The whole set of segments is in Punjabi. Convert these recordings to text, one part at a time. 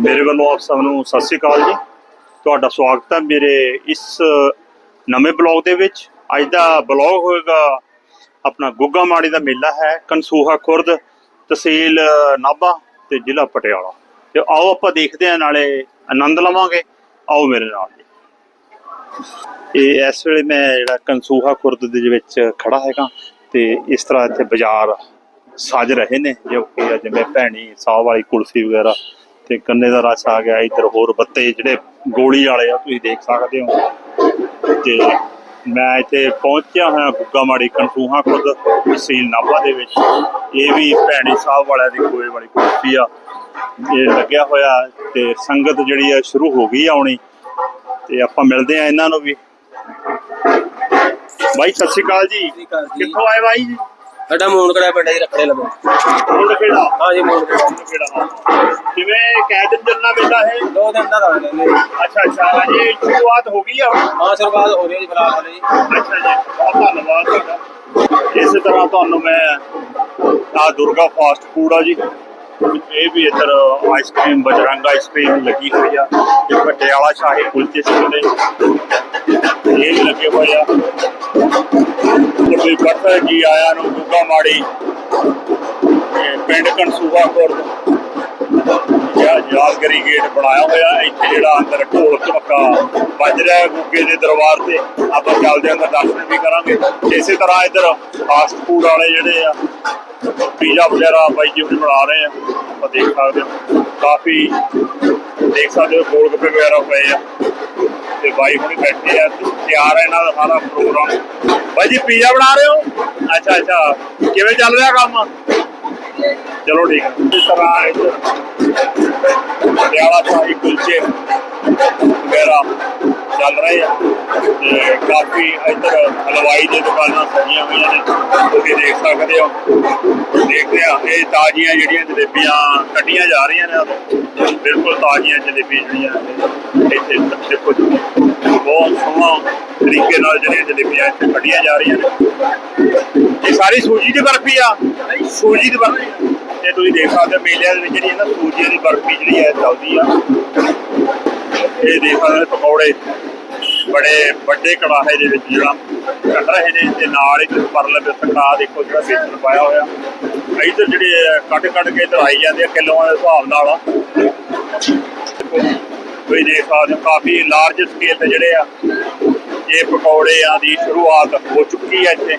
ਮੇਰੇ ਵੱਲੋਂ ਆਪ ਸਭ ਨੂੰ ਸਤਿ ਸ੍ਰੀ ਅਕਾਲ ਜੀ। ਤੁਹਾਡਾ ਸਵਾਗਤ ਹੈ ਮੇਰੇ ਇਸ ਨਵੇਂ ਬਲੌਗ ਦੇ ਵਿੱਚ। ਅੱਜ ਦਾ ਬਲੌਗ ਹੋਏਗਾ ਆਪਣਾ ਗੁੱਗਾ ਮਾੜੀ ਦਾ ਮੇਲਾ ਹੈ, ਕਨਸੂਹਾ ਖੁਰਦ, ਤਹਿਸੀਲ, ਨਾਭਾ ਤੇ ਜ਼ਿਲ੍ਹਾ ਪਟਿਆਲਾ। ਤੇ ਆਓ ਆਪਾਂ ਦੇਖਦੇ ਹਾਂ, ਨਾਲੇ ਆਨੰਦ ਲਵਾਂਗੇ। ਆਓ ਮੇਰੇ ਨਾਲ ਜੀ। ਇਹ ਇਸ ਵੇਲੇ ਮੈਂ ਜਿਹੜਾ ਕਨਸੂਹਾ ਖੁਰਦ ਦੇ ਵਿੱਚ ਖੜਾ ਹੈਗਾ ਤੇ ਇਸ ਤਰ੍ਹਾਂ ਇੱਥੇ ਬਾਜ਼ਾਰ ਸਾਜ ਰਹੇ ਨੇ, ਜੋ ਕਿ ਜਿਵੇਂ ਭੈਣੀ ਸਾਹ ਵਾਲੀ ਕੁਲਫੀ ਵਗੈਰਾ ਤੇ ਕੰਨੇ ਦਾ ਰਸ ਆ ਗਿਆ ਇੱਧਰ ਹੋਰ ਬੱਤੇ ਜਿਹੜੇ ਗੋਲੀ ਵਾਲੇ ਆ ਤੁਸੀਂ ਦੇਖ ਸਕਦੇ ਹੋ। ਤੇ ਮੈਂ ਇੱਥੇ ਪਹੁੰਚਿਆ ਹੋਇਆ ਗੁੱਗਾ ਮਾੜੀ ਕਨਸੂਹਾ ਖੁਰਦ ਤਹਿਸੀਲ ਨਾਭਾ ਦੇ ਵਿੱਚ। ਇਹ ਵੀ ਭੈਣੀ ਸਾਹਿਬ ਵਾਲਿਆਂ ਦੀ ਖੋਏ ਵਾਲੀ ਕੁਲਫੀ ਆ। ਇਹ ਲੱਗਿਆ ਹੋਇਆ ਤੇ ਸੰਗਤ ਜਿਹੜੀ ਆ ਸ਼ੁਰੂ ਹੋ ਗਈ ਆਉਣੀ। ਤੇ ਆਪਾਂ ਮਿਲਦੇ ਆ ਇਹਨਾਂ ਨੂੰ ਵੀ। ਬਾਈ ਸਤਿ ਸ੍ਰੀ ਅਕਾਲ ਜੀ। ਕਿੱਥੋਂ ਆਏ ਬਾਈ ਜੀ? ਸਾਡਾ ਮੂਨ ਕੜਾ ਪਿੰਡ ਦੀ ਰੱਖੜੇ ਲਵੋ ਮੁੰਡ ਕਿਹੜਾ? ਹਾਂ ਜੀ ਮੂਨ ਕੜਾ ਮੁੰਡ ਕਿਹੜਾ? ਕਿਵੇਂ ਕਹਿ ਦਿਨ ਚੱਲਣਾ ਮਿਲਦਾ ਹੈ ਦੋ ਦਿਨ ਦਾ ਰਹਿ ਲੈਂਦੇ ਅੱਛਾ ਅੱਛਾ ਜੀ ਸ਼ੁਰੂਆਤ ਹੋ ਗਈ ਆ ਹੁਣ? ਹਾਂ ਸ਼ੁਰੂਆਤ ਹੋ ਰਹੀ ਹੈ ਜੀ ਫਿਲਹਾਲ ਹਾਲੇ ਜੀ। ਅੱਛਾ ਜੀ ਬਹੁਤ ਧੰਨਵਾਦ ਤੁਹਾਡਾ। ਇਸੇ ਤਰ੍ਹਾਂ ਤੁਹਾਨੂੰ ਮੈਂ ਆ ਦੁਰਗਾ ਫਾਸਟ ਫੂਡ ਆ ਜੀ। ਇਹ ਵੀ ਇੱਧਰ ਆਈਸਕ੍ਰੀਮ ਬਜਰੰਗ ਆਈਸਕ੍ਰੀਮ ਲੱਗੀ ਹੋਈ ਆ। ਤੇ ਪਟਿਆਲਾ ਸ਼ਾਹੀ ਕੁਲਚੇ ਸਿੱਧੇ ਇਹ ਵੀ ਲੱਗੇ ਹੋਏ ਆ। ਕੋਈ ਪੱਤਰ ਜੀ ਆਇਆ ਨੂੰ ਗੁੱਗਾ ਮਾੜੀ ਪਿੰਡ ਕਨਸੂਆ ਖੁਰਦ ਯਾਦਗਰੀ ਗੇਟ ਬਣਾਇਆ ਹੋਇਆ, ਇੱਥੇ ਜਿਹੜਾ ਅੰਦਰ ਢੋਲ ਝਮਕਾ ਵੱਜ ਰਿਹਾ ਗੁੱਗੇ ਦੇ ਦਰਬਾਰ ਤੇ। ਆਪਾਂ ਚੱਲਦੇ ਆਂ ਤਾਂ ਦਰਸ਼ਨ ਵੀ ਕਰਾਂਗੇ। ਇਸੇ ਤਰ੍ਹਾਂ ਇੱਧਰ ਫਾਸਟ ਫੂਡ ਵਾਲੇ ਜਿਹੜੇ ਆ, ਪੀਜ਼ਾ ਵਗੈਰਾ ਬਾਈ ਜੀ ਬਣਾ ਰਹੇ ਆ। ਆਪਾਂ ਦੇਖ ਸਕਦੇ ਹੋ। ਕਾਫੀ ਦੇਖ ਸਕਦੇ ਹੋ, ਗੋਲ ਗੱਪੇ ਵਗੈਰਾ ਪਏ ਆ। ਤੇ ਬਾਈ ਹੁਣੇ ਬੈਠੇ ਆ ਤਿਆਰ ਹੈ ਇਹਨਾਂ ਦਾ ਸਾਰਾ ਪ੍ਰੋਗਰਾਮ ਬਾਈ ਜੀ ਪੀਜ਼ਾ ਬਣਾ ਰਹੇ ਹੋ? ਅੱਛਾ ਅੱਛਾ। ਕਿਵੇਂ ਚੱਲ ਰਿਹਾ ਕੰਮ? ਚਲੋ ਠੀਕ ਹੈ ਇਸ ਤਰ੍ਹਾਂ ਪਟਿਆਲਾ ਸ਼ਾਹੀ ਕੁਲਚੇ ਵਗੈਰਾ ਚੱਲ ਰਹੇ ਆ ਤੇ ਕਾਫੀ ਇੱਧਰ ਹਲਵਾਈ ਦੀ ਦੁਕਾਨਾਂ ਸਜੀਆਂ ਹੋਈਆਂ ਨੇ। ਤੁਸੀਂ ਦੇਖ ਸਕਦੇ ਹੋ। ਦੇਖਦੇ ਆ ਇਹ ਤਾਜ਼ੀਆਂ ਜਿਹੜੀਆਂ ਜਲੇਬੀਆਂ ਕੱਢੀਆਂ ਜਾ ਰਹੀਆਂ ਨੇ ਬਿਲਕੁਲ ਤਾਜ਼ੀਆਂ ਜਲੇਬੀਆਂ ਜਿਹੜੀਆਂ ਇੱਥੇ ਦੇਖੋ ਜੀ। ਬਹੁਤ ਸੋਹਣਾ ਤਰੀਕੇ ਨਾਲ ਜਿਹੜੀਆਂ ਜਲੇਬੀਆਂ ਇੱਥੇ ਕੱਢੀਆਂ ਜਾ ਰਹੀਆਂ ਨੇ। ਇਹ ਸਾਰੀ ਸੂਜੀ ਦੀ ਬਰਫੀ ਆ? ਸੂਜੀ ਦੀ ਬਰਫੀ ਤੇ ਤੁਸੀਂ ਦੇਖ ਸਕਦੇ ਹੋ, ਮੇਲਿਆਂ ਦੇ ਵਿੱਚ ਜਿਹੜੀ ਨਾ ਸੂਜੀ ਦੀ ਬਰਫੀ ਜਿਹੜੀ ਹੈ ਚੱਲਦੀ ਆ। ਇਹ ਦੇਖ ਸਕਦੇ ਪਕੌੜੇ, ਬੜੇ ਵੱਡੇ ਕੜਾਹੇ ਦੇ ਵਿੱਚ ਜਿਹੜਾ ਕੱਢ ਰਹੇ ਨੇ ਤੇ ਨਾਲ ਹੀ ਪਰਲੇ ਵਿੱਚ ਕੜਾ ਦੇਖੋ ਜਿਹੜਾ ਬੇਸਣ ਪਾਇਆ ਹੋਇਆ। ਇੱਧਰ ਜਿਹੜੇ ਕੱਢ ਕੱਢ ਕੇ ਇੱਧਰ ਆਈ ਜਾਂਦੇ ਆ ਕਿਲੋਆਂ ਦੇ ਹਿਸਾਬ ਨਾਲ। ਕੋਈ ਦੇਖ ਸਕਦੇ ਹੋ ਕਾਫੀ ਲਾਰਜ ਸਕੇਲ ਤੇ ਜਿਹੜੇ ਆ ਇਹ ਪਕੌੜਿਆਂ ਦੀ ਸ਼ੁਰੂਆਤ ਹੋ ਚੁੱਕੀ ਹੈ ਇੱਥੇ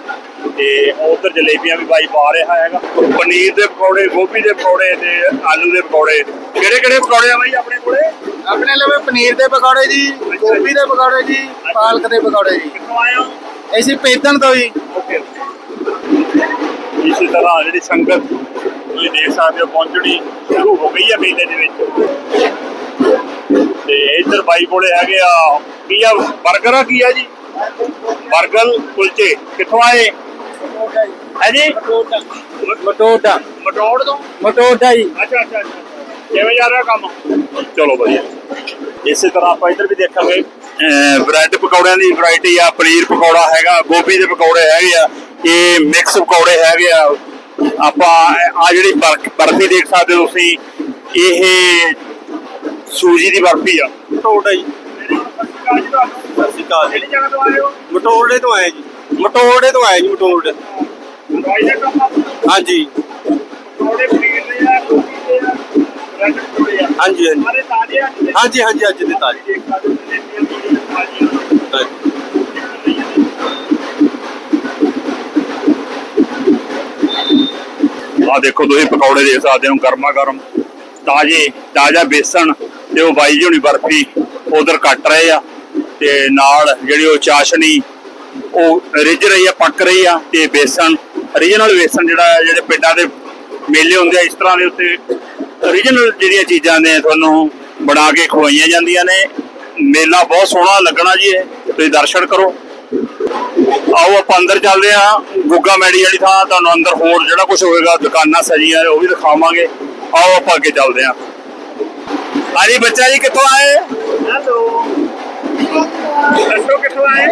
ਤੇ ਉਧਰ ਜਲੇਬੀਆਂ ਵੀ ਬਾਈ ਪਾ ਰਿਹਾ ਹੈਗਾ। ਪਨੀਰ ਦੇ ਪਕੌੜੇ ਗੋਭੀ ਦੇ ਪਕੌੜੇ ਤੇ ਆਲੂ ਦੇ ਪਕੌੜੇ। ਕਿਹੜੇ ਕਿਹੜੇ ਪਕੌੜੇ ਆ ਬਾਈ ਆਪਣੇ ਕੋਲੇ? ਆਪਣੇ ਲਵੇ ਪਨੀਰ ਦੇ ਪਕੌੜੇ ਜੀ ਗੋਭੀ ਦੇ ਪਕੌੜੇ ਜੀ ਪਾਲਕ ਦੇ ਪਕੌੜੇ ਜੀ। ਕਿੱਥੋਂ ਆਏ ਹੋ? ਅਸੀਂ ਪੇਤਨ ਤੋਂ ਜੀ। ਓਕੇ। ਇਸੇ ਤਰ੍ਹਾਂ ਜਿਹੜੀ ਸੰਗਤ ਤੁਸੀਂ ਦੇਖ ਸਕਦੇ ਹੋ ਪਹੁੰਚਣੀ ਸ਼ੁਰੂ ਹੋ ਗਈ ਹੈ ਮੇਲੇ ਦੇ ਵਿੱਚ। ਤੇ ਇੱਧਰ ਬਾਈ ਕੋਲੇ ਹੈਗੇ ਆ ਕੀ ਆ 버ਗਰ ਆ ਕੀ ਆ ਜੀ? 버ਗਰ ਕੁਲਚੇ। ਕਿੱਥੋਂ ਆਏ? ਹੈ ਜੀ? ਮਟੋਟਾ। ਮਟੋੜ ਤੋਂ? ਮਟੋਟਾ ਜੀ। ਅੱਛਾ ਅੱਛਾ ਅੱਛਾ। ਕਿਵੇਂ ਜਾ ਰਿਹਾ ਕੰਮ? ਚਲੋ ਵਧੀਆ। ਇਸੇ ਤਰ੍ਹਾਂ ਆਪਾਂ ਇੱਧਰ ਵੀ ਦੇਖਾਂਗੇ। ਬ੍ਰੈਡ ਪਕੌੜਿਆਂ ਦੀ ਵੈਰਾਈਟੀ ਆ ਪਨੀਰ ਪਕੌੜਾ ਹੈਗਾ ਗੋਭੀ ਦੇ ਪਕੌੜੇ ਹੈਗੇ ਆ ਇਹ ਮਿਕਸ ਪਕੌੜੇ ਹੈਗੇ ਆ। ਆਪਾਂ ਆ ਜਿਹੜੀ ਬਰਫ- ਦੇਖ ਸਕਦੇ ਹੋ ਤੁਸੀਂ ਇਹ ਸੂਜੀ ਦੀ ਬਰਫੀ ਆ। ਮਟੋੜਾ ਜੀ। ਸਤਿ ਸ਼੍ਰੀ ਅਕਾਲ ਜੀ। ਮਟੋੜੇ ਤੋਂ ਆਏ ਜੀ। ਮਟੋੜੇ ਤੋਂ ਆਏ ਜੀ ਮਟੋੜੇ ਹਾਂਜੀ। ਹਾਂਜੀ ਹਾਂਜੀ। ਹਾਂਜੀ ਹਾਂਜੀ ਅੱਜ ਦੇ ਤਾਜੀ। ਆ ਦੇਖੋ ਤੁਸੀਂ ਪਕੌੜੇ ਦੇਖ ਸਕਦੇ ਹੋ ਗਰਮਾ ਗਰਮ ਤਾਜ਼ੇ ਤਾਜ਼ਾ ਬੇਸਣ ਤੇ ਉਹ ਬਾਈ ਜੀ ਹੁਣੀ ਬਰਫੀ। ਉਧਰ ਕੱਟ ਰਹੇ ਆ ਤੇ ਨਾਲ ਜਿਹੜੀ ਉਹ ਚਾਸ਼ਨੀ, ਉਹ ਰਿੱਝ ਰਹੀ ਆ, ਪੱਕ ਰਹੀ ਆ ਤੇ ਬੇਸਣ ਰੀਜਨਲ ਬੇਸਣ ਜਿਹੜਾ ਜਿਹੜੇ ਪਿੰਡਾਂ ਦੇ ਮੇਲੇ ਹੁੰਦੇ ਆ, ਇਸ ਤਰ੍ਹਾਂ ਦੇ ਉੱਤੇ ਰੀਜਨਲ ਜਿਹੜੀਆਂ ਚੀਜ਼ਾਂ ਨੇ ਤੁਹਾਨੂੰ ਬਣਾ ਕੇ ਖਵਾਈਆਂ ਜਾਂਦੀਆਂ ਨੇ। ਮੇਲਾ ਬਹੁਤ ਸੋਹਣਾ ਲੱਗਣਾ ਜੀ ਇਹ, ਤੁਸੀਂ ਦਰਸ਼ਨ ਕਰੋ। ਆਓ, ਆਪਾਂ ਅੰਦਰ ਚੱਲਦੇ ਆ, ਗੁੱਗਾ ਮੈੜੀ ਵਾਲੀ ਥਾਂ, ਤੁਹਾਨੂੰ ਅੰਦਰ ਹੋਰ ਜਿਹੜਾ ਕੁਝ ਹੋਏਗਾ, ਦੁਕਾਨਾਂ ਸਜੀਆਂ ਉਹ ਵੀ ਦਿਖਾਵਾਂਗੇ। ਆਓ, ਆਪਾਂ ਅੱਗੇ ਚੱਲਦੇ ਆ। ਹਾਂਜੀ, ਬੱਚਾ ਜੀ ਕਿੱਥੋਂ ਆਏ? ਹੈਲੋ ਦੱਸੋ ਕਿੱਥੋਂ ਆਏ?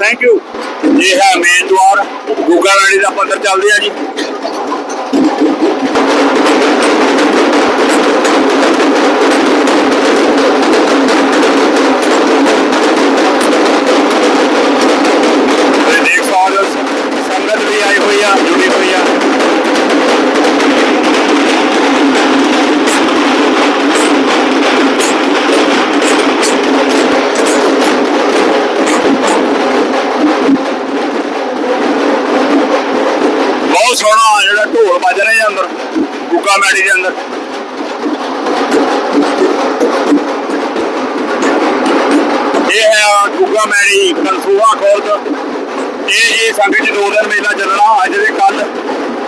ਥੈਂਕ ਯੂ ਇਹ ਹੈ ਮੇਨ ਦੁਆਰ ਗੁੱਗਾ ਰਾਣੀ ਦਾ ਪੰਦਰ ਚੱਲਦੇ ਆ ਜੀ। ਸੰਗਤ ਵੀ ਆਈ ਹੋਈ ਆ। ਹੈ ਗੁੱਗਾ ਮੈੜੀ ਕਨਸੂਆ ਖੁਰਦ ਇਹ ਜੀ ਸੰਗਤ ਜੀ ਦੋ ਦਿਨ ਮੇਲਾ ਚੱਲਣਾ। ਅੱਜ ਦੇ ਕੱਲ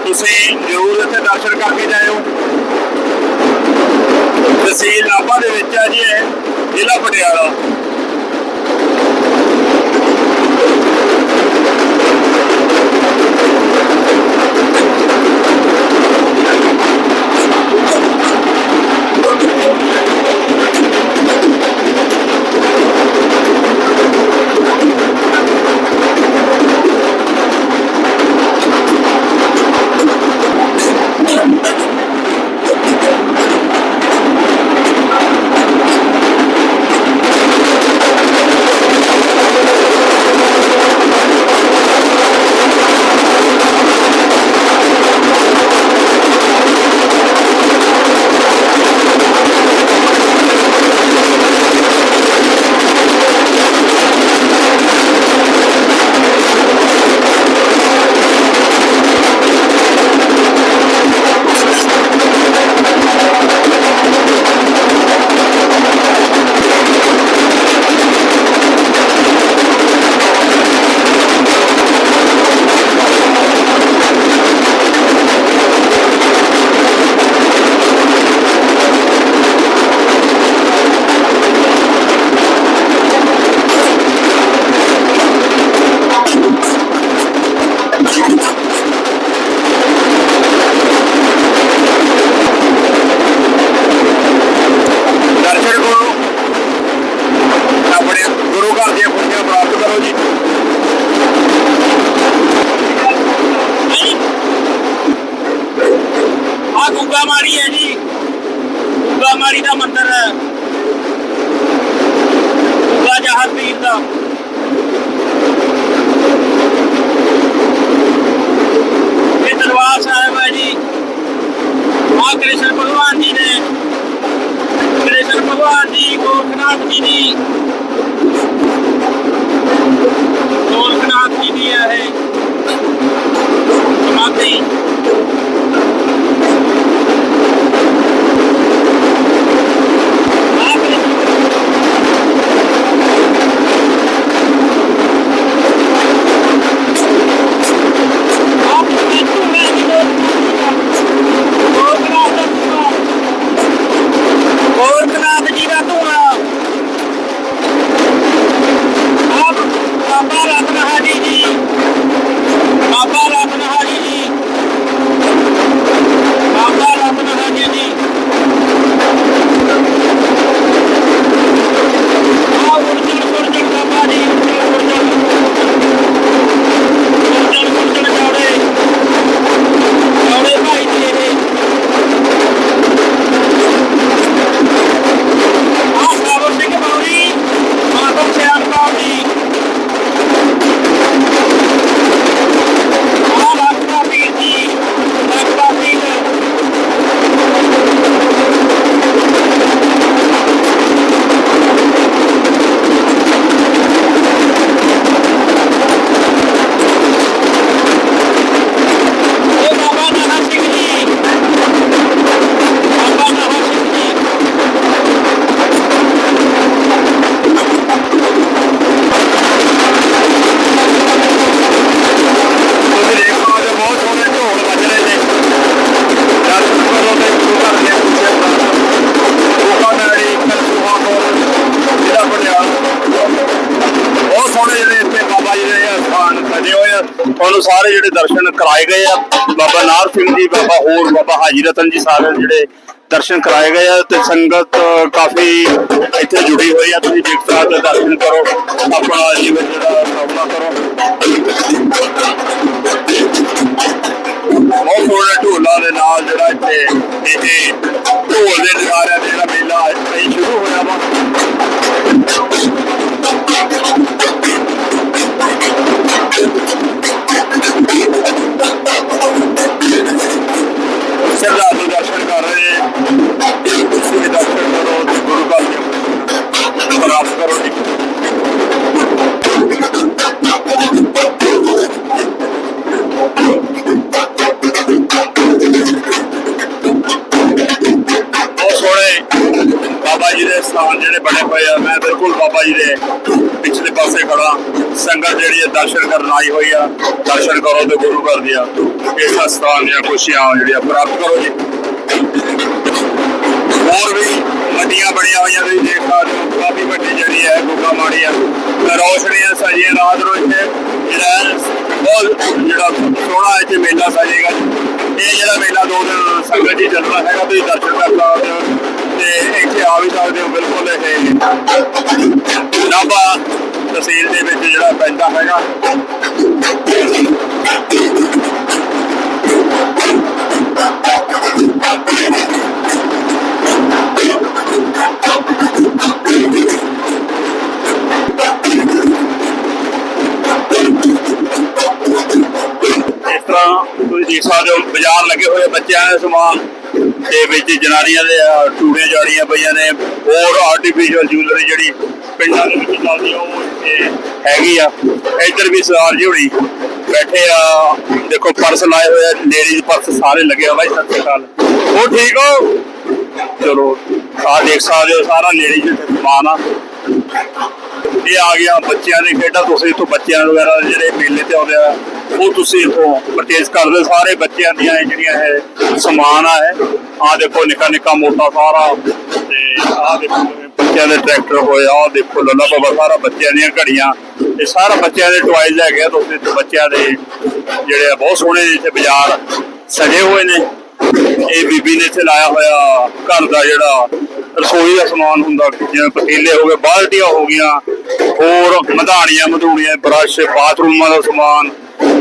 ਤੁਸੀਂ ਜ਼ਰੂਰ ਇੱਥੇ ਦਰਸ਼ਨ ਕਰਕੇ ਜਾਇਓ। ਤਹਿਸੀਲ ਨਾਭਾ ਦੇ ਵਿੱਚ ਆ ਜੀ ਇਹ, ਜ਼ਿਲ੍ਹਾ ਪਟਿਆਲਾ। ਗੋਰਖਨਾਥ ਜੀ ਦੀ ਗੋਰਖਨਾਥ ਜੀ ਦੀ ਹੈ ਇਹ ਸਾਰੇ ਜਿਹੜੇ ਦਰਸ਼ਨ ਕਰਾਏ ਗਏ ਆ। ਬਾਬਾ ਨਾਰ ਸਿੰਘ ਜੀ, ਬਾਬਾ ਹੋਰ, ਬਾਬਾ ਹਾਜੀ ਰਤਨ ਜੀ ਸਾਰੇ ਜਿਹੜੇ ਦਰਸ਼ਨ ਕਰਾਏ ਗਏ ਆ ਤੇ ਸੰਗਤ ਕਾਫੀ ਇੱਥੇ ਜੁੜੀ ਹੋਈ ਆ। ਤੁਸੀਂ ਦੇਖ ਸਕਦੇ ਦਰਸ਼ਨ ਕਰੋ, ਆਪਣਾ ਜੀਵਨ ਜਿਹੜਾ ਸਾਹਮਣਾ ਕਰੋ। ਬਹੁਤ ਸੋਹਣੇ ਢੋਲਾਂ ਦੇ ਨਾਲ ਜਿਹੜਾ ਇੱਥੇ, ਇਹ ਢੋਲ ਦੇ ਨਜ਼ਾਰਿਆਂ ਦੇ ਜਿਹੜਾ ਮੇਲਾ ਇੱਥੇ ਹੀ ਸ਼ੁਰੂ ਹੋਇਆ ਵਾ। ਪ੍ਰਾਪਤ ਕਰੋ ਮੈਂ ਬਿਲਕੁਲ ਬਾਬਾ ਜੀ ਦੇ ਪਿਛਲੇ ਪਾਸੇ ਖੜਾ। ਸੰਗਤ ਜਿਹੜੀ ਹੈ ਦਰਸ਼ਨ ਕਰਨ ਆਈ ਹੋਈ ਆ, ਦਰਸ਼ਨ ਕਰੋ ਤੇ ਗੁਰੂ ਘਰ ਦੀਆਂ ਸਥਾਨ ਦੀਆਂ ਖੁਸ਼ੀਆਂ ਜਿਹੜੀਆਂ ਪ੍ਰਾਪਤ ਕਰੋ ਜੀ। ਹੋਰ ਵੀ ਵੱਡੀਆਂ ਬਣੀਆਂ ਹੋਈਆਂ ਨੇ ਜਿਹੜੀ ਮਾੜੀ ਆ। ਰੌਸ਼ਨੀਆਂ ਸਜੀਆਂ ਰਾਤ ਨੂੰ ਇੱਥੇ ਜਿਹੜਾ ਬਹੁਤ ਜਿਹੜਾ ਸੋਹਣਾ ਇੱਥੇ ਮੇਲਾ ਸਜੇਗਾ। ਇਹ ਜਿਹੜਾ ਮੇਲਾ ਦੋ ਦਿਨ ਸੰਗਤ ਜੀ ਚੱਲਣਾ ਹੈਗਾ, ਤੁਸੀਂ ਦਰਸ਼ਨ ਕਰ ਸਕਦੇ ਹੋ। ਤੇ ਇੱਥੇ ਆ ਵੀ ਸਕਦੇ ਹੋ, ਬਿਲਕੁਲ ਇਹ ਨਾਭਾ ਤਹਿਸੀਲ ਦੇ ਵਿੱਚ ਜਿਹੜਾ ਪੈਂਦਾ ਹੈਗਾ। ਇਸ ਤਰ੍ਹਾਂ ਤੁਸੀਂ ਬਾਜ਼ਾਰ ਲੱਗੇ ਹੋਏ ਬੱਚਿਆਂ ਦੇ ਸਮਾਨ ਤੇ ਵਿੱਚ ਜਨਾਨੀਆਂ ਦੇ ਆਹ, ਜਾੜੀਆਂ ਪਈਆਂ ਨੇ ਹੋਰ ਆਰਟੀਫੀਸ਼ੀਅਲ ਜੁਐਲਰੀ ਜਿਹੜੀ ਪਿੰਡਾਂ ਦੇ ਵਿੱਚ ਚੱਲਦੀ ਉਹ ਇੱਥੇ ਹੈਗੀ ਆ। ਇੱਧਰ ਵੀ ਸਰਦਾਰ ਜੀ ਹੋਣੀ ਬੈਠੇ ਆ ਦੇਖੋ ਪਰਸ ਲਾਏ ਹੋਏ ਲੇਡੀਜ਼ ਪਰਸ ਸਾਰੇ ਲੱਗੇ ਆ ਬਾਈ ਸਤਿ ਸ਼੍ਰੀ ਅਕਾਲ। ਉਹ ਠੀਕ ਹੋ? ਚਲੋ ਆ ਦੇਖ ਸਕਦੇ ਹੋ ਸਾਰਾ ਲੇਡੀਜ਼ ਸਮਾਨ ਆ। ਇਹ ਆ ਗਿਆ ਬੱਚਿਆਂ ਦੇ ਖੇਡਾਂ ਤੁਸੀਂ ਇੱਥੋਂ ਬੱਚਿਆਂ ਵਗੈਰਾ ਜਿਹੜੇ ਮੇਲੇ ਤੇ ਆਉਂਦੇ ਆ ਉਹ ਤੁਸੀਂ ਇੱਥੋਂ ਪਰਚੇਸ ਕਰਦੇ ਸਾਰੇ ਬੱਚਿਆਂ ਦੀਆਂ ਇਹ ਜਿਹੜੀਆਂ ਹੈ ਸਮਾਨ ਆ ਹੈ ਆ ਦੇਖੋ, ਨਿੱਕਾ ਨਿੱਕਾ ਮੋਟਾ ਸਾਰਾ। ਤੇ ਆ ਦੇਖੋ, ਬੱਚਿਆਂ ਦੇ ਟਰੈਕਟਰ ਹੋਏ ਆ ਦੇਖੋ, ਲੱਲਾ ਬਾਬਾ ਸਾਰਾ ਬੱਚਿਆਂ ਦੀਆਂ ਘੜੀਆਂ। ਇਹ ਸਾਰਾ ਬੱਚਿਆਂ ਦੇ ਟੁਆਇਜ਼ ਹੈਗੇ ਆ ਤੁਸੀਂ ਬੱਚਿਆਂ ਦੇ ਜਿਹੜੇ ਆ, ਬਹੁਤ ਸੋਹਣੇ ਇੱਥੇ ਬਾਜ਼ਾਰ ਸਜੇ ਹੋਏ ਨੇ। ਇਹ ਬੀਬੀ ਨੇ ਇੱਥੇ ਲਾਇਆ ਹੋਇਆ ਘਰ ਦਾ ਜਿਹੜਾ ਰਸੋਈ ਦਾ ਸਮਾਨ ਹੁੰਦਾ, ਜਿਵੇਂ ਪਤੀਲੇ ਹੋ ਗਏ, ਬਾਲਟੀਆਂ ਹੋ ਗਈਆਂ, ਹੋਰ ਮਧਾਣੀਆਂ, ਮਧੂਣੀਆਂ, ਬਰਸ਼, ਬਾਥਰੂਮਾਂ ਦਾ ਸਮਾਨ।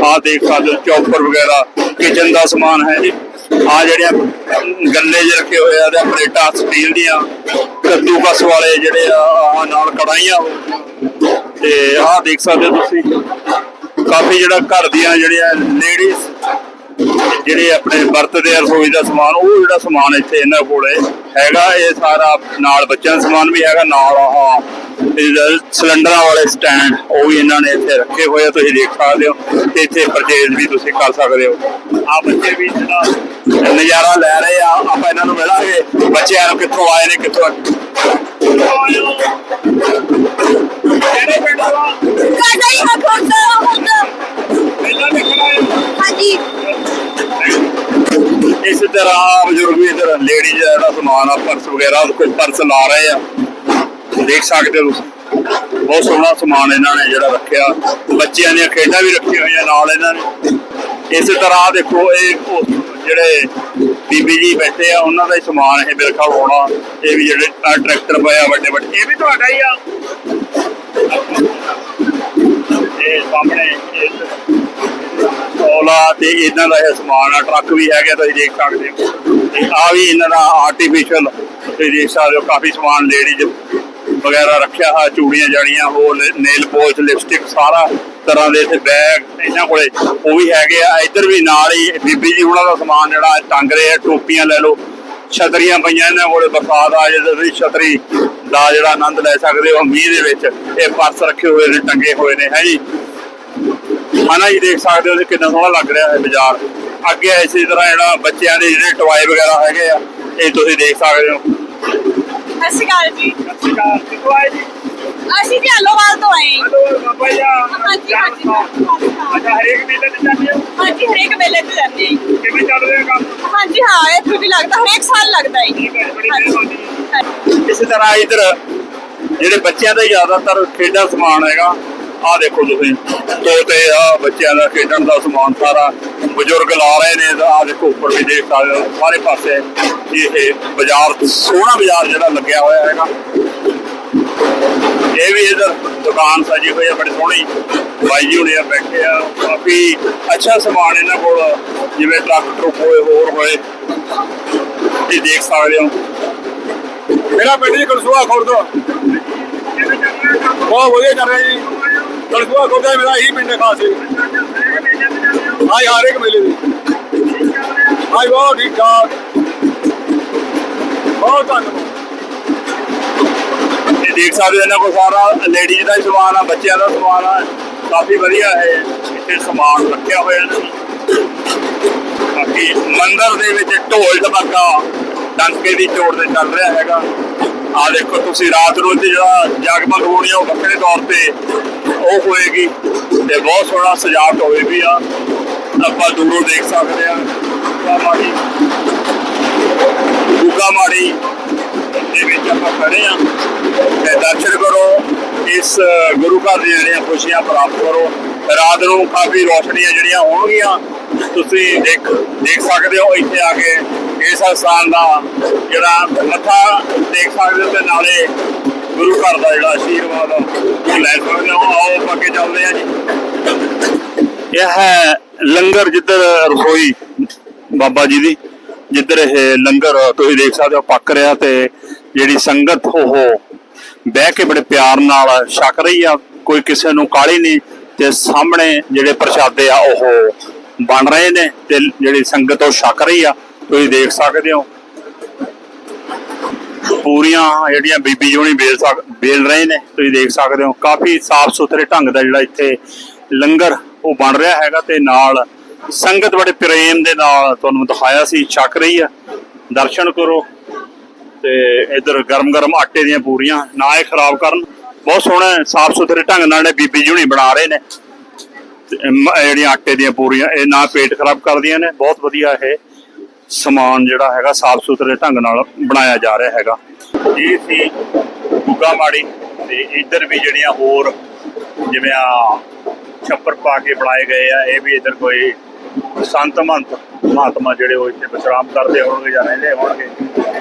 ਆਹ ਦੇਖ ਸਕਦੇ ਚੌਪਰ ਵਗੈਰਾ ਕਿਚਨ ਦਾ ਸਮਾਨ ਹੈ ਜੀ। ਆ ਜਿਹੜੀਆਂ ਗੱਲੇ ਜਿਹੇ ਰੱਖੇ ਹੋਏ ਆ ਤੇ ਪਲੇਟਾਂ ਸਟੀਲ ਦੀਆਂ, ਕੱਦੂਕਸ ਵਾਲੇ ਜਿਹੜੇ ਆ ਨਾਲ ਕੜਾਈਆਂ ਤੇ ਆਹ ਦੇਖ ਸਕਦੇ ਹੋ ਤੁਸੀਂ, ਕਾਫੀ ਜਿਹੜਾ ਘਰ ਦੀਆਂ ਜਿਹੜੀਆਂ ਲੇਡੀਜ਼ ਜਿਹੜੇ ਆਪਣੇ ਵਰਤਦੇ ਆ ਰਸੋਈ ਦਾ ਸਮਾਨ ਉਹ ਜਿਹੜਾ ਸਮਾਨ ਇੱਥੇ ਇਹਨਾਂ ਕੋਲੇ ਹੈਗਾ ਇਹ ਸਾਰਾ ਨਾਲ ਬੱਚਿਆਂ ਦਾ ਸਮਾਨ ਵੀ ਹੈਗਾ ਨਾਲ ਆਹ ਸਿਲੰਡਰਾਂ ਵਾਲੇ ਸਟੈਂਡ ਉਹ ਵੀ ਇਹਨਾਂ ਨੇ ਇੱਥੇ ਰੱਖੇ ਹੋਏ ਆ ਤੁਸੀਂ ਦੇਖ ਸਕਦੇ ਹੋ ਤੇ ਇੱਥੇ ਪਰਚੇਜ਼ ਵੀ ਤੁਸੀਂ ਕਰ ਸਕਦੇ ਹੋ। ਆ ਬੱਚੇ ਵੀ ਜਿਹੜਾ ਨਜ਼ਾਰਾ ਲੈ ਰਹੇ ਆ ਆਪਾਂ ਇਹਨਾਂ ਨੂੰ ਮਿਲਾਂਗੇ ਬੱਚਿਆਂ ਨੂੰ ਕਿੱਥੋਂ ਆਏ ਨੇ ਕਿੱਥੋਂ ਕਿਹੜੇ ਪਿੰਡ ਤੋਂ ਸਾਡਾ ਹੀ ਹੱਥ। ਹੁੰਦਾ ਹੁੰਦਾ ਪਹਿਲਾਂ ਦੇਖਣਾ ਹਾਂਜੀ ਇਸ ਤਰ੍ਹਾਂ ਬਜ਼ੁਰਗ ਵੀ ਇਧਰ ਲੇਡੀ ਜਿਹੜਾ ਸਮਾਨ ਆ ਪਰਸ ਵਗੈਰਾ ਕੋਈ ਪਰਸ ਲਾ ਰਹੇ ਆ। ਦੇਖ ਸਕਦੇ ਹੋ ਤੁਸੀਂ। ਬਹੁਤ ਸੋਹਣਾ ਸਮਾਨ ਇਹਨਾਂ ਨੇ ਜਿਹੜਾ ਰੱਖਿਆ। ਬੱਚਿਆਂ ਦੀਆਂ ਖੇਡਾਂ ਵੀ ਰੱਖੀਆਂ ਹੋਈਆਂ ਨਾਲ ਇਹਨਾਂ ਨੇ। ਇਸੇ ਤਰ੍ਹਾਂ ਦੇਖੋ, ਇਹ ਜਿਹੜੇ ਬੀਬੀ ਜੀ ਬੈਠੇ ਆ, ਉਹਨਾਂ ਦਾ ਹੀ ਸਮਾਨ ਇਹ ਮੇਰੇ ਖਿਆਲ ਹੋਣਾ। ਇਹ ਵੀ ਜਿਹੜੇ ਟਰੈਕਟਰ ਪਏ ਆ ਵੱਡੇ ਵੱਡੇ। ਇਹ ਵੀ ਤੁਹਾਡਾ ਹੀ ਆ। ਇਹ ਸਾਹਮਣੇ, ਇਹ ਔਲਾ ਤੇ ਇਹਨਾਂ ਦਾ ਇਹ ਸਮਾਨ ਆ, ਟਰੱਕ ਵੀ ਹੈਗਾ ਤੁਸੀਂ ਦੇਖ ਸਕਦੇ ਹੋ। ਤੇ ਆ ਵੀ ਇਹਨਾਂ ਦਾ ਆਰਟੀਫੀਸ਼ੀਅਲ ਤੁਸੀਂ ਦੇਖ ਸਕਦੇ ਹੋ, ਕਾਫੀ ਸਮਾਨ ਲੇਡੀਜ਼ ਵਗੈਰਾ ਰੱਖਿਆ ਹੋਇਆ, ਚੂੜੀਆਂ ਜਾਣੀਆਂ, ਹੋਰ ਨੇਲ ਪੋਲਿਸ਼ ਲਿਪਸਟਿਕ ਸਾਰਾ ਤਰ੍ਹਾਂ ਦੇ ਇੱਥੇ ਬੈਗ ਇਹਨਾਂ ਕੋਲੇ, ਉਹ ਵੀ ਹੈਗੇ ਆ। ਇੱਧਰ ਵੀ ਨਾਲ ਹੀ ਬੀਬੀ ਜੀ ਉਹਨਾਂ ਦਾ ਸਮਾਨ ਜਿਹੜਾ ਟੰਗ ਰਹੇ ਆ, ਟੋਪੀਆਂ ਲੈ ਲਓ। ਛਤਰੀਆਂ ਪਈਆਂ ਇਹਨਾਂ ਕੋਲੇ, ਬਰਸਾਤ ਆ ਜੇ ਤੁਸੀਂ ਛਤਰੀ ਦਾ ਜਿਹੜਾ ਆਨੰਦ ਲੈ ਸਕਦੇ ਹੋ। ਮੀਂਹ ਦੇ ਵਿੱਚ ਇਹ ਪਰਸ ਰੱਖੇ ਹੋਏ ਨੇ, ਟੰਗੇ ਹੋਏ ਨੇ, ਹੈ ਜੀ। ਹਨਾ ਜੀ ਦੇਖ ਸਕਦੇ ਹੋ ਕਿੰਨਾ ਸੋਹਣਾ ਲੱਗ ਰਿਹਾ ਹੈ ਬਾਜ਼ਾਰ। ਅੱਗੇ ਇਸੇ ਤਰ੍ਹਾਂ ਜਿਹੜਾ ਬੱਚਿਆਂ ਦੇ ਜਿਹੜੇ ਟਵਾਏ ਵਗੈਰਾ ਹੈਗੇ ਆ ਇਹ ਤੁਸੀਂ ਦੇਖ ਸਕਦੇ ਹੋ। ਸਤਿ ਸ਼੍ਰੀ ਅਕਾਲ ਜੀ। ਸਤਿਕਾਰ ਕਿੱਥੋਂ ਆਏ ਜੀ? ਅਸੀਂ ਜੀ ਹਲੋਵਾਲ ਤੋਂ ਆਏ। ਬਾਬਾ ਜੀ ਹਾਂਜੀ ਹਾਂਜੀ। ਹਾਂਜੀ ਅੱਛਾ ਹਰੇਕ ਮੇਲੇ ਤੇ ਜਾਂਦੇ ਹੋ? ਹਾਂਜੀ ਹਰੇਕ ਮੇਲੇ ਤੇ ਜਾਂਦੇ ਹਾਂ। ਕਿਵੇਂ ਚੱਲ ਰਿਹਾ ਕੰਮ? ਹਾਂਜੀ ਹਾਂ ਇੱਥੇ ਵੀ ਲੱਗਦਾ ਹਰੇਕ ਸਾਲ ਲੱਗਦਾ ਹੈ। ਇਸੇ ਤਰ੍ਹਾਂ ਇਧਰ ਜਿਹੜੇ ਬੱਚਿਆਂ ਦਾ ਜ਼ਿਆਦਾਤਰ ਖੇਡਾਂ ਸਮਾਨ ਹੈਗਾ ਆਹ ਦੇਖੋ ਤੁਸੀਂ ਤੋਤੇ ਆ ਬੱਚਿਆਂ ਦਾ ਖੇਡਣ ਦਾ ਸਮਾਨ ਸਾਰਾ ਬਜ਼ੁਰਗ ਲਾ ਰਹੇ ਨੇ ਆਹ ਦੇਖੋ ਉੱਪਰ ਵੀ ਦੇਖ ਸਕਦੇ ਹੋ, ਸਾਰੇ ਪਾਸੇ ਇਹ ਬਾਜ਼ਾਰ, ਸੋਹਣਾ ਬਾਜ਼ਾਰ ਜਿਹੜਾ ਲੱਗਿਆ ਹੋਇਆ ਹੈਗਾ। ਇਹ ਵੀ ਇਧਰ ਦੁਕਾਨ ਸਜੀ ਹੋਈ ਹੈ, ਬੜੀ ਸੋਹਣੀ। ਬਾਈ ਜੀ ਹੁਣੇ ਆ ਬੈਠੇ ਆ, ਕਾਫੀ ਅੱਛਾ ਸਮਾਨ ਇਹਨਾਂ ਕੋਲ, ਜਿਵੇਂ ਟਰੱਕ ਟਰੁੱਕ ਹੋਏ, ਹੋਰ ਹੋਏ। ਇਹ ਦੇਖ ਸਕਦੇ ਹੋ। ਮੇਰਾ ਪਿੰਡ ਜੀ ਕਲਸੂਆ ਖੁਰਦ। ਬਹੁਤ ਵਧੀਆ ਚੱਲ ਰਿਹਾ ਜੀ। ਕਲਸੂਆ ਖੁਰਦ ਮੇਰਾ ਇਹੀ ਪਿੰਡ ਖਾਸ। ਜੀ ਹਾਈ ਹਰ ਇੱਕ ਮੇਲੇ ਦੀ। ਹਾਈ ਬਹੁਤ ਠੀਕ ਠਾਕ ਬਹੁਤ ਧੰਨਵਾਦ। ਇਹ ਦੇਖ ਸਕਦੇ ਹੋ ਇਹਨਾਂ ਕੋਲ ਸਾਰਾ ਲੇਡੀਜ਼ ਦਾ ਸਮਾਨ ਆ, ਬੱਚਿਆਂ ਦਾ ਸਮਾਨ ਆ। ਕਾਫੀ ਵਧੀਆ ਹੈ। ਇੱਥੇ ਸਮਾਨ ਰੱਖਿਆ ਹੋਇਆ ਇਹਨਾਂ ਬਾਕੀ ਮੰਦਰ ਦੇ ਵਿੱਚ ਢੋਲ ਢਮਾਕਾ, ਡੰਕੇ ਦੀ ਚੋੜ ਤੇ ਚੱਲ ਰਿਹਾ ਹੈਗਾ। ਆ ਦੇਖੋ ਤੁਸੀਂ ਰਾਤ ਨੂੰ ਇੱਥੇ ਜਿਹੜਾ ਜਗਮਗ ਹੋਣੀ ਉਹ ਵੱਖਰੇ ਤੌਰ ਤੇ ਉਹ ਹੋਏਗੀ ਤੇ ਬਹੁਤ ਸੋਹਣਾ ਸਜਾਵਟ ਹੋਈ ਵੀ ਆ। ਆਪਾਂ ਦੂਰੋਂ ਦੇਖ ਸਕਦੇ ਆ। ਗੁੱਗਾ ਮਾੜੀ ਗੁੱਗਾ ਮਾੜੀ ਦੇ ਵਿੱਚ ਆਪਾਂ ਖੜੇ ਆ। ਤੇ ਦਰਸ਼ਨ ਕਰੋ, ਇਸ ਗੁਰੂ ਘਰ ਦੀਆਂ ਜਿਹੜੀਆਂ ਖੁਸ਼ੀਆਂ ਪ੍ਰਾਪਤ ਕਰੋ। ਰਾਤ ਨੂੰ ਕਾਫੀ ਰੋਸ਼ਨੀਆਂ ਜਿਹੜੀਆਂ ਹੋਣਗੀਆਂ, ਤੁਸੀਂ ਦੇਖ ਦੇਖ ਸਕਦੇ ਹੋ ਇੱਥੇ ਆ ਕੇ। ਇਸ ਸਥਾਨ ਦਾ ਜਿਹੜਾ ਮੱਥਾ ਦੇਖ ਸਕਦੇ ਹੋ ਤੇ ਨਾਲੇ ਗੁਰੂ ਘਰ ਦਾ ਜਿਹੜਾ ਆਸ਼ੀਰਵਾਦ ਆ, ਉਹ ਲੈ ਸਕਦੇ ਹੋ ਆਓ ਅੱਗੇ ਚੱਲਦੇ ਆ ਜੀ। ਇਹ ਹੈ ਲੰਗਰ ਜਿੱਧਰ ਰਸੋਈ ਬਾਬਾ ਜੀ ਦੀ ਜਿੱਧਰ ਇਹ ਲੰਗਰ ਤੁਸੀਂ ਦੇਖ ਸਕਦੇ ਹੋ ਪੱਕ ਰਿਹਾ ਤੇ ਜਿਹੜੀ ਸੰਗਤ ਉਹ ਬਹਿ ਕੇ ਬੜੇ ਪਿਆਰ ਨਾਲ ਛਕ ਰਹੀ ਆ। ਕੋਈ ਕਿਸੇ ਨੂੰ ਕਾਲੀ ਨਹੀਂ ਤੇ ਸਾਹਮਣੇ ਜਿਹੜੇ ਪ੍ਰਸ਼ਾਦੇ ਆ ਉਹ ਬਣ ਰਹੇ ਨੇ ਤੇ ਜਿਹੜੀ ਸੰਗਤ ਉਹ ਛਕ ਰਹੀ ਆ। ਤੁਸੀਂ ਦੇਖ ਸਕਦੇ ਹੋ ਪੂਰੀਆਂ ਜਿਹੜੀਆਂ ਬੀਬੀ ਜੋਣੀ ਵੇਲ ਸਕ ਬੇਲ ਰਹੇ ਨੇ, ਤੁਸੀਂ ਦੇਖ ਸਕਦੇ ਹੋ, ਕਾਫੀ ਸਾਫ਼ ਸੁਥਰੇ ਢੰਗ ਦਾ ਜਿਹੜਾ ਇੱਥੇ ਲੰਗਰ ਉਹ ਬਣ ਰਿਹਾ ਹੈਗਾ ਤੇ ਨਾਲ ਸੰਗਤ ਬੜੇ ਪ੍ਰੇਮ ਦੇ ਨਾਲ ਤੁਹਾਨੂੰ ਦਿਖਾਇਆ ਸੀ, ਛਕ ਰਹੀ ਆ। ਦਰਸ਼ਨ ਕਰੋ ਤੇ ਇਧਰ ਗਰਮ-ਗਰਮ ਆਟੇ ਦੀਆਂ ਪੂਰੀਆਂ, ਨਾ ਇਹ ਖਰਾਬ ਕਰਨ। ਬਹੁਤ ਸੋਹਣੇ, ਸਾਫ਼ ਸੁਥਰੇ ਢੰਗ ਨਾਲ ਇਹ ਬੀਬੀ ਜੁਣੀ ਬਣਾ ਰਹੇ ਨੇ। ਤੇ ਜਿਹੜੀਆਂ ਆਟੇ ਦੀਆਂ ਪੂਰੀਆਂ, ਇਹ ਨਾ ਪੇਟ ਖਰਾਬ ਕਰਦੀਆਂ ਨੇ, ਬਹੁਤ ਵਧੀਆ ਇਹ ਸਮਾਨ ਜਿਹੜਾ ਹੈਗਾ ਸਾਫ਼ ਸੁਥਰੇ ਢੰਗ ਨਾਲ ਬਣਾਇਆ ਜਾ ਰਿਹਾ ਹੈਗਾ। ਇਹ ਸੀ ਗੁੱਗਾ ਮਾੜੀ ਤੇ ਇੱਧਰ ਵੀ ਜਿਹੜੀਆਂ ਹੋਰ ਜਿਵੇਂ ਆ ਛੱਪਰ ਪਾ ਕੇ ਬਣਾਏ ਗਏ ਆ, ਇਹ ਵੀ ਇੱਧਰ ਕੋਈ ਸੰਤ ਮੰਤ ਮਹਾਤਮਾ ਜਿਹੜੇ ਉਹ ਇੱਥੇ ਵਿਸ਼ਰਾਮ ਕਰਦੇ ਹੋਣਗੇ ਜਾਂ ਰਹਿੰਦੇ ਹੋਣਗੇ।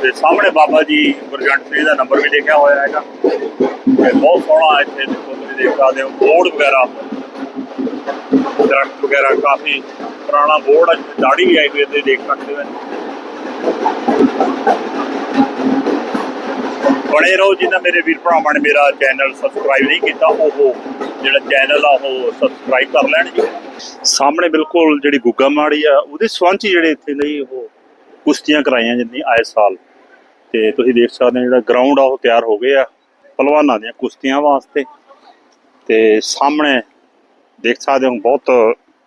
ਤੇ ਸਾਹਮਣੇ ਬਾਬਾ ਜੀ ਗੁਰਜੰਟ ਸਿੰਘ ਦਾ ਨੰਬਰ ਵੀ ਲਿਖਿਆ ਹੋਇਆ ਹੈਗਾ। ਤੇ ਬਹੁਤ ਸੋਹਣਾ ਇੱਥੇ ਦੇਖੋ ਤੁਸੀਂ ਦੇਖ ਸਕਦੇ ਹੋ, ਬੋਰਡ ਵਗੈਰਾ ਦਰਖਤ ਵਗੈਰਾ ਕਾਫੀ ਪੁਰਾਣਾ ਬੋਰਡ ਹੈ ਦਾੜੀ ਵੀ ਆਈ ਹੋਈ ਹੈ ਦੇਖ ਸਕਦੇ ਹੋ। ਬਣੇ ਰਹੋ ਜਿਨ੍ਹਾਂ ਮੇਰੇ ਵੀਰ ਭਰਾਵਾਂ ਨੇ ਮੇਰਾ ਚੈਨਲ ਸਬਸਕ੍ਰਾਈਬ ਨਹੀਂ ਕੀਤਾ, ਉਹ ਜਿਹੜਾ ਚੈਨਲ ਆ, ਉਹ ਸਬਸਕ੍ਰਾਈਬ ਕਰ ਲੈਣ ਜੀ। ਸਾਹਮਣੇ ਬਿਲਕੁਲ ਜਿਹੜੀ ਗੁੱਗਾ ਮਾੜੀ ਆ, ਉਹਦੇ ਸਵੰਚ ਜਿਹੜੇ ਇੱਥੇ ਲਈ ਉਹ ਕੁਸ਼ਤੀਆਂ ਕਰਾਈਆਂ ਜਾਂਦੀਆਂ ਆਏ ਸਾਲ। ਤੇ ਤੁਸੀਂ ਦੇਖ ਸਕਦੇ ਹੋ ਜਿਹੜਾ ਗਰਾਊਂਡ ਆ, ਉਹ ਤਿਆਰ ਹੋ ਗਏ ਆ, ਪਹਿਲਵਾਨਾਂ ਦੀਆਂ ਕੁਸ਼ਤੀਆਂ ਵਾਸਤੇ। ਤੇ ਸਾਹਮਣੇ ਦੇਖ ਸਕਦੇ ਹੋ ਬਹੁਤ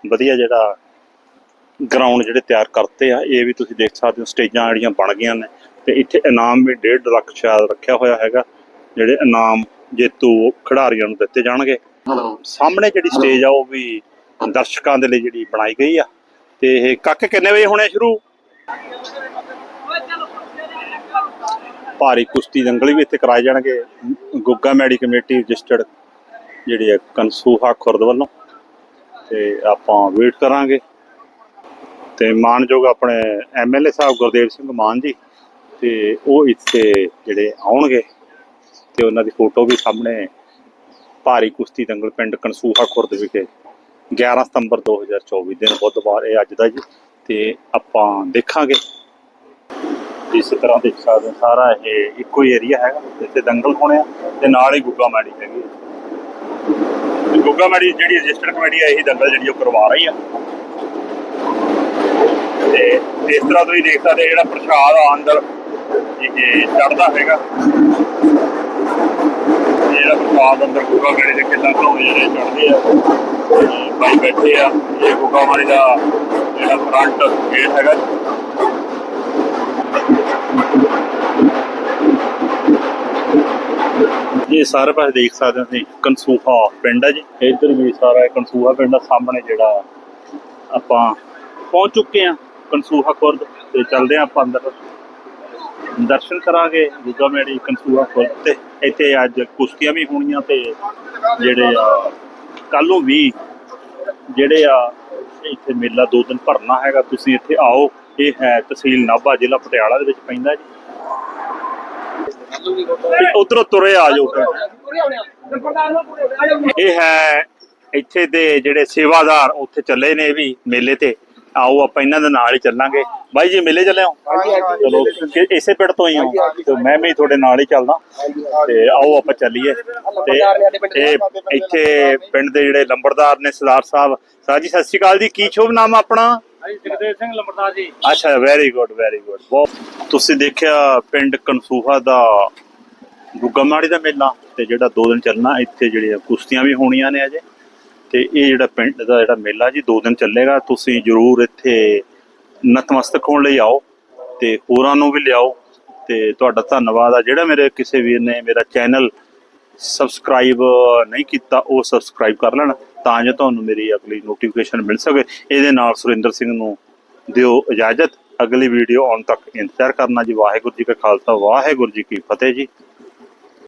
ਵਧੀਆ ਜਿਹੜਾ ਗਰਾਊਂਡ ਜਿਹੜੇ ਤਿਆਰ ਕਰਤੇ ਆ ਇਹ ਵੀ ਤੁਸੀਂ ਦੇਖ ਸਕਦੇ ਹੋ ਸਟੇਜਾਂ ਜਿਹੜੀਆਂ ਬਣ ਗਈਆਂ ਨੇ। ਤੇ ਇੱਥੇ ਇਨਾਮ ਵੀ 1.5 ਲੱਖ ਸ਼ਾਇਦ ਰੱਖਿਆ ਹੋਇਆ ਹੈਗਾ ਜਿਹੜੇ ਇਨਾਮ ਜੇਤੂ ਖਿਡਾਰੀਆਂ ਨੂੰ ਦਿੱਤੇ ਜਾਣਗੇ। ਸਾਹਮਣੇ ਜਿਹੜੀ ਸਟੇਜ ਆ ਉਹ ਵੀ ਦਰਸ਼ਕਾਂ ਦੇ ਲਈ ਜਿਹੜੀ ਬਣਾਈ ਗਈ ਆ। ਤੇ ਇਹ ਕੱਕ ਕਿੰਨੇ ਵਜੇ ਹੋਣੇ ਸ਼ੁਰੂ? ਭਾਰੀ ਕੁਸ਼ਤੀ ਦੰਗਲ ਵੀ ਇੱਥੇ ਕਰਾਏ ਜਾਣਗੇ। ਗੁੱਗਾ ਮੈਡੀ ਕਮੇਟੀ ਰਜਿਸਟਰਡ ਜਿਹੜੀ ਹੈ ਕਨਸੂਹਾ ਖੁਰਦ ਵੱਲੋਂ। ਤੇ ਆਪਾਂ ਵੇਟ ਕਰਾਂਗੇ। ਤੇ ਮਾਨਯੋਗ ਆਪਣੇ ਐਮਐਲਏ ਸਾਹਿਬ ਗੁਰਦੇਵ ਸਿੰਘ ਮਾਨ ਜੀ, ਤੇ ਉਹ ਇੱਥੇ ਜਿਹੜੇ ਆਉਣਗੇ, ਤੇ ਉਹਨਾਂ ਦੀ ਫੋਟੋ ਵੀ ਸਾਹਮਣੇ ਭਾਰੀ ਕੁਸ਼ਤੀ ਦੰਗਲ ਪਿੰਡ ਕਨਸੂਹਾ ਖੁਰਦ ਵਿਖੇ 11 ਸਤੰਬਰ 2024 ਦਿਨ ਬੁੱਧਵਾਰ, ਇਹ ਅੱਜ ਦਾ ਜੀ, ਤੇ ਆਪਾਂ ਦੇਖਾਂਗੇ। ਇਸ ਤਰ੍ਹਾਂ ਦੇਖ ਸਕਦੇ ਸਾਰਾ ਇਹ ਇੱਕੋ ਹੀ ਏਰੀਆ ਹੈਗਾ ਇੱਥੇ ਦੰਗਲ ਹੋਣੇ ਆ, ਤੇ ਨਾਲ ਹੀ ਗੁੱਗਾ ਮੈਡੀ ਹੈਗੀ ਗੁੱਗਾ ਮੈਡੀ ਜਿਹੜੀ ਰਜਿਸਟਰਡ ਕਮੇਟੀ ਹੈ ਇਹੀ ਦੰਗਲ ਜਿਹੜੀ ਉਹ ਕਰਵਾ ਰਹੀ ਆ। ਤੇ ਇਸ ਤਰ੍ਹਾਂ ਤੁਸੀਂ ਦੇਖ ਸਕਦੇ ਜਿਹੜਾ ਪ੍ਰਸ਼ਾਦ ਆ ਅੰਦਰ ਇਹ ਚੜਦਾ ਹੈਗਾ। ਜਿਹੜਾ ਪ੍ਰਸ਼ਾਦ ਅੰਦਰ ਗੁੱਗਾ ਮੈਡੀ ਦੇ ਕਿੱਦਾਂ ਤੋਂ ਜਿਹੜੇ ਚੜਦੇ ਆ। ਤੇ ਭਾਈ ਬੈਠੇ ਆ, ਇਹ ਗੁੱਗਾ ਮੈਡੀ ਦਾ ਜਿਹੜਾ ਫਰੰਟ ਗੇਟ ਹੈਗਾ। ਇਹ ਸਾਰੇ ਪਾਸੇ ਦੇਖ ਸਕਦੇ ਹੋ ਤੁਸੀਂ। ਕਨਸੂਹਾ ਪਿੰਡ ਹੈ ਜੀ। ਇੱਧਰ ਵੀ ਸਾਰਾ ਕੰਸੂਹਾ ਪਿੰਡ ਦਾ ਸਾਹਮਣੇ ਜਿਹੜਾ ਆਪਾਂ ਪਹੁੰਚ ਚੁੱਕੇ ਆ ਕੰਸੂਹਾ ਖੁਰਦ ਤੇ ਚੱਲਦੇ ਆ ਆਪਾਂ ਅੰਦਰ। ਦਰਸ਼ਨ ਕਰਾਂਗੇ ਗੁੱਗਾ ਮੇੜੀ ਕੰਸੂਹਾ ਖੁਰਦ ਤੇ। ਇੱਥੇ ਅੱਜ ਕੁਸ਼ਤੀਆਂ ਵੀ ਹੋਣੀਆਂ ਤੇ ਜਿਹੜੇ ਆ ਕੱਲ ਨੂੰ ਵੀ ਜਿਹੜੇ ਆ, ਇੱਥੇ ਮੇਲਾ ਦੋ ਦਿਨ ਭਰਨਾ ਹੈਗਾ, ਤੁਸੀਂ ਇੱਥੇ ਆਓ। ਇਹ ਹੈ ਤਹਿਸੀਲ ਨਾਭਾ ਜ਼ਿਲ੍ਹਾ ਪਟਿਆਲਾ ਦੇ ਵਿੱਚ ਪੈਂਦਾ ਜੀ। ਉਧਰੋਂ ਤੁਰੇ ਆ ਜਾਓ ਫਿਰ। ਇਹ ਹੈ ਇੱਥੇ ਦੇ ਜਿਹੜੇ ਸੇਵਾਦਾਰ ਉੱਥੇ ਚੱਲੇ ਨੇ ਇਹ ਵੀ ਮੇਲੇ ਤੇ। ਆਓ ਆਪਾਂ ਇਹਨਾਂ ਦੇ ਨਾਲ ਹੀ ਚੱਲਾਂਗੇ। ਬਾਈ ਜੀ ਮੇਲੇ ਚੱਲੇ ਹੋ? ਚਲੋ ਇਸੇ ਪਿੰਡ ਤੋਂ ਹੀ ਹੋ? ਤੇ ਮੈਂ ਵੀ ਤੁਹਾਡੇ ਨਾਲ ਹੀ ਚੱਲਦਾ। ਤੇ ਆਓ ਆਪਾਂ ਚੱਲੀਏ। ਤੇ ਇਹ ਇੱਥੇ ਪਿੰਡ ਦੇ ਜਿਹੜੇ ਲੰਬੜਦਾਰ ਨੇ ਸਰਦਾਰ ਸਾਹਿਬ। ਸਰ ਜੀ ਸਤਿ ਸ਼੍ਰੀ ਅਕਾਲ ਜੀ। ਕੀ ਸ਼ੁਭ ਨਾਮ ਆਪਣਾ? ਜਗਦੇਵ ਸਿੰਘ ਲੰਬੜਦਾਰ ਜੀ। ਅੱਛਾ ਵੈਰੀ ਗੁੱਡ ਵੈਰੀ ਗੁੱਡ ਬਹੁਤ ਤੁਸੀਂ ਦੇਖਿਆ ਪਿੰਡ ਕਨਸੂਹਾ ਦਾ ਗੁੱਗਾ ਮਾੜੀ ਦਾ ਮੇਲਾ ਤੇ ਜਿਹੜਾ ਦੋ ਦਿਨ ਚੱਲਣਾ, ਇੱਥੇ ਜਿਹੜੇ ਕੁਸ਼ਤੀਆਂ ਵੀ ਹੋਣੀਆਂ ਨੇ ਅਜੇ ਤੇ ਇਹ ਜਿਹੜਾ ਪਿੰਡ ਦਾ ਜਿਹੜਾ ਮੇਲਾ ਜੀ, ਦੋ ਦਿਨ ਚੱਲੇਗਾ, ਤੁਸੀਂ ਜਰੂਰ ਇੱਥੇ ਨਤਮਸਤਕ ਹੋਣ ਲਈ ਆਓ ਤੇ ਹੋਰਾਂ ਨੂੰ ਵੀ ਲਿਆਓ ਤੇ ਤੁਹਾਡਾ ਧੰਨਵਾਦ ਆ। ਜਿਹੜਾ ਮੇਰੇ ਕਿਸੇ ਵੀਰ ਨੇ ਮੇਰਾ ਚੈਨਲ ਸਬਸਕ੍ਰਾਈਬ ਨਹੀਂ ਕੀਤਾ, ਉਹ ਸਬਸਕ੍ਰਾਈਬ ਕਰ ਲੈਣ ਤਾਂ ਜੋ ਤੁਹਾਨੂੰ ਮੇਰੀ ਅਗਲੀ ਨੋਟੀਫਿਕੇਸ਼ਨ ਮਿਲ ਸਕੇ। ਇਹਦੇ ਨਾਲ ਸੁਰਿੰਦਰ ਸਿੰਘ ਨੂੰ ਦਿਓ ਇਜਾਜ਼ਤ। ਅਗਲੀ ਵੀਡੀਓ ਆਉਣ ਤੱਕ ਇੰਤਜ਼ਾਰ ਕਰਨਾ ਜੀ। ਵਾਹਿਗੁਰੂ ਜੀ ਕਾ ਖਾਲਸਾ, ਵਾਹਿਗੁਰੂ ਜੀ ਕੀ ਫਤਿਹ ਜੀ।